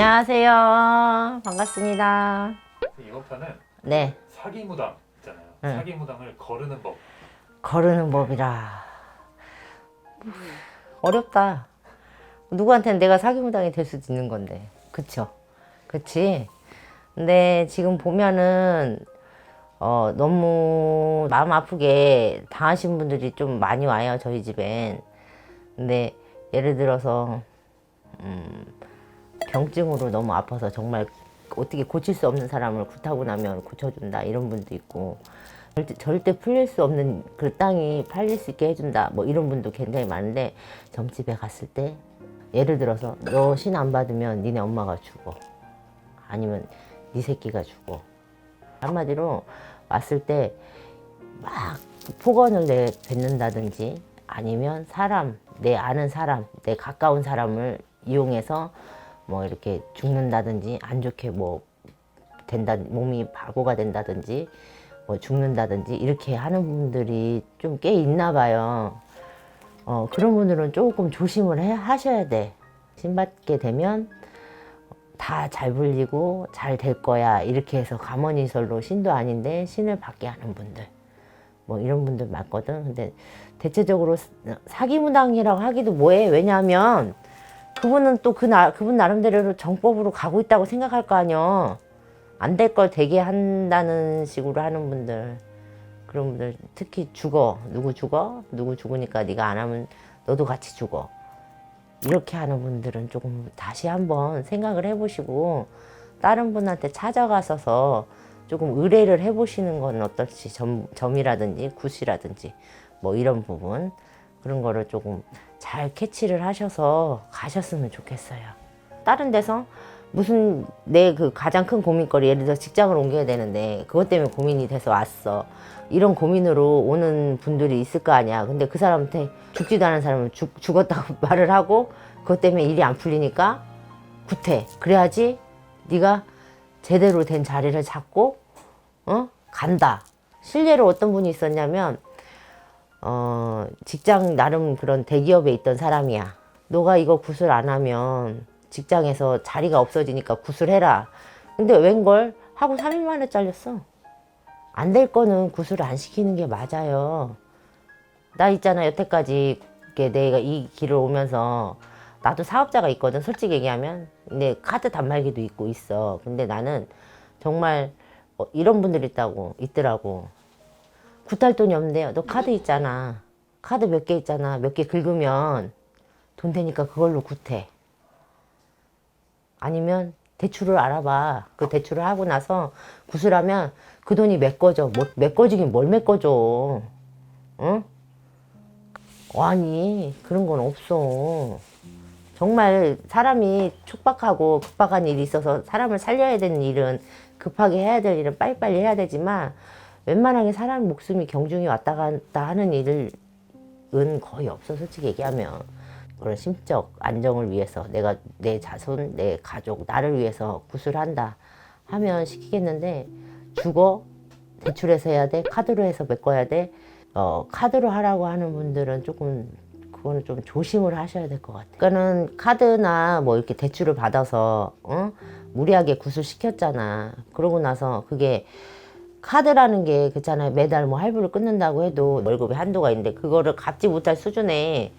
안녕하세요. 반갑습니다. 이번 편은 네, 사기 무당 있잖아요. 응. 사기 무당을 거르는 법. 거르는 법이라. 어렵다. 누구한테는 내가 사기 무당이 될 수도 있는 건데. 그쵸? 그치? 근데 지금 보면은, 어, 너무 마음 아프게 당하신 분들이 좀 많이 와요, 저희 집엔. 근데 예를 들어서, 음, 병증으로 너무 아파서 정말 어떻게 고칠 수 없는 사람을 굿하고 나면 고쳐준다 이런 분도 있고 절대, 절대 풀릴 수 없는 그 땅이 팔릴 수 있게 해준다 뭐 이런 분도 굉장히 많은데 점집에 갔을 때 예를 들어서 너 신 안 받으면 니네 엄마가 죽어. 아니면 네 새끼가 죽어. 한마디로 왔을 때 막 폭언을 내뱉는다든지 아니면 사람 내 아는 사람 내 가까운 사람을 이용해서 뭐 이렇게 죽는다든지 안 좋게 뭐 된다 몸이 바고가 된다든지 뭐 죽는다든지 이렇게 하는 분들이 좀 꽤 있나 봐요. 어 그런 분들은 조금 조심을 해 하셔야 돼. 신받게 되면 다 잘 불리고 잘 될 거야 이렇게 해서 가머니설로 신도 아닌데 신을 받게 하는 분들 뭐 이런 분들 많거든. 근데 대체적으로 사기무당이라고 하기도 뭐해 왜냐하면 그분은 또 그 나, 그분 나름대로 정법으로 가고 있다고 생각할 거 아니야. 안될 걸 되게 한다는 식으로 하는 분들. 그런 분들 특히 죽어. 누구 죽어? 누구 죽으니까 네가 안 하면 너도 같이 죽어. 이렇게 하는 분들은 조금 다시 한번 생각을 해보시고 다른 분한테 찾아가서서 조금 의뢰를 해보시는 건 어떨지 점, 점이라든지 굿이라든지 뭐 이런 부분 그런 거를 조금 잘 캐치를 하셔서 가셨으면 좋겠어요. 다른 데서 무슨 내 그 가장 큰 고민거리 예를 들어 직장을 옮겨야 되는데 그것 때문에 고민이 돼서 왔어. 이런 고민으로 오는 분들이 있을 거 아니야. 근데 그 사람한테 죽지도 않은 사람은 죽, 죽었다고 말을 하고 그것 때문에 일이 안 풀리니까 구태. 그래야지 네가 제대로 된 자리를 잡고 어 간다. 실례로 어떤 분이 있었냐면 어, 직장 나름 그런 대기업에 있던 사람이야. 너가 이거 구슬 안 하면 직장에서 자리가 없어지니까 구슬해라. 근데 웬걸 하고 3일 만에 잘렸어. 안 될 거는 구슬 안 시키는 게 맞아요. 나 있잖아 여태까지 내가 이 길을 오면서 나도 사업자가 있거든 솔직히 얘기하면 근데 카드 단말기도 있고 있어 근데 나는 정말 어, 이런 분들 있다고 있더라고 굿할 돈이 없는데요. 너 카드 있잖아. 카드 몇 개 있잖아. 몇 개 긁으면 돈 되니까 그걸로 굿해. 아니면 대출을 알아봐. 그 대출을 하고 나서 굿을 하면 그 돈이 메꿔져. 뭐, 메꿔지긴 뭘 메꿔줘. 응? 아니, 그런 건 없어. 정말 사람이 촉박하고 급박한 일이 있어서 사람을 살려야 되는 일은 급하게 해야 될 일은 빨리빨리 해야 되지만 웬만하게 사람 목숨이 경중이 왔다 갔다 하는 일은 거의 없어 솔직히 얘기하면 그런 심적 안정을 위해서 내가 내 자손 내 가족 나를 위해서 구술한다 하면 시키겠는데 죽어 대출해서 해야 돼 카드로 해서 메꿔야 돼 어, 카드로 하라고 하는 분들은 조금 그거는 좀 조심을 하셔야 될 것 같아요. 그러니까는 카드나 뭐 이렇게 대출을 받아서 어? 무리하게 구술 시켰잖아. 그러고 나서 그게 카드라는 게 그렇잖아요. 매달 뭐 할부를 끊는다고 해도 월급에 한도가 있는데 그거를 갚지 못할 수준의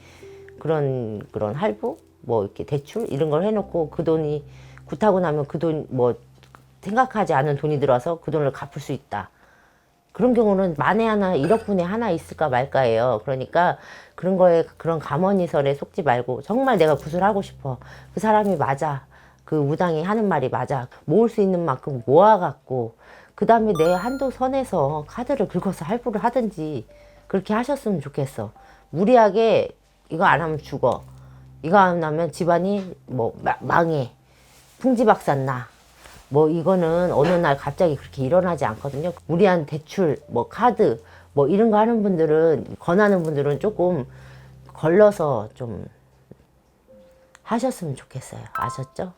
그런 그런 할부 뭐 이렇게 대출 이런 걸 해놓고 그 돈이 굿하고 나면 그 돈 뭐 생각하지 않은 돈이 들어와서 그 돈을 갚을 수 있다. 그런 경우는 만에 하나 1억 분에 하나 있을까 말까예요. 그러니까 그런 거에 그런 가머니설에 속지 말고 정말 내가 구슬하고 싶어. 그 사람이 맞아. 그 무당이 하는 말이 맞아. 모을 수 있는 만큼 모아갖고 그 다음에 내 한도 선에서 카드를 긁어서 할부를 하든지 그렇게 하셨으면 좋겠어. 무리하게 이거 안 하면 죽어. 이거 안 하면 집안이 뭐 마- 망해. 풍지박산 나. 뭐 이거는 어느 날 갑자기 그렇게 일어나지 않거든요. 무리한 대출, 뭐 카드, 뭐 이런 거 하는 분들은 권하는 분들은 조금 걸러서 좀 하셨으면 좋겠어요. 아셨죠?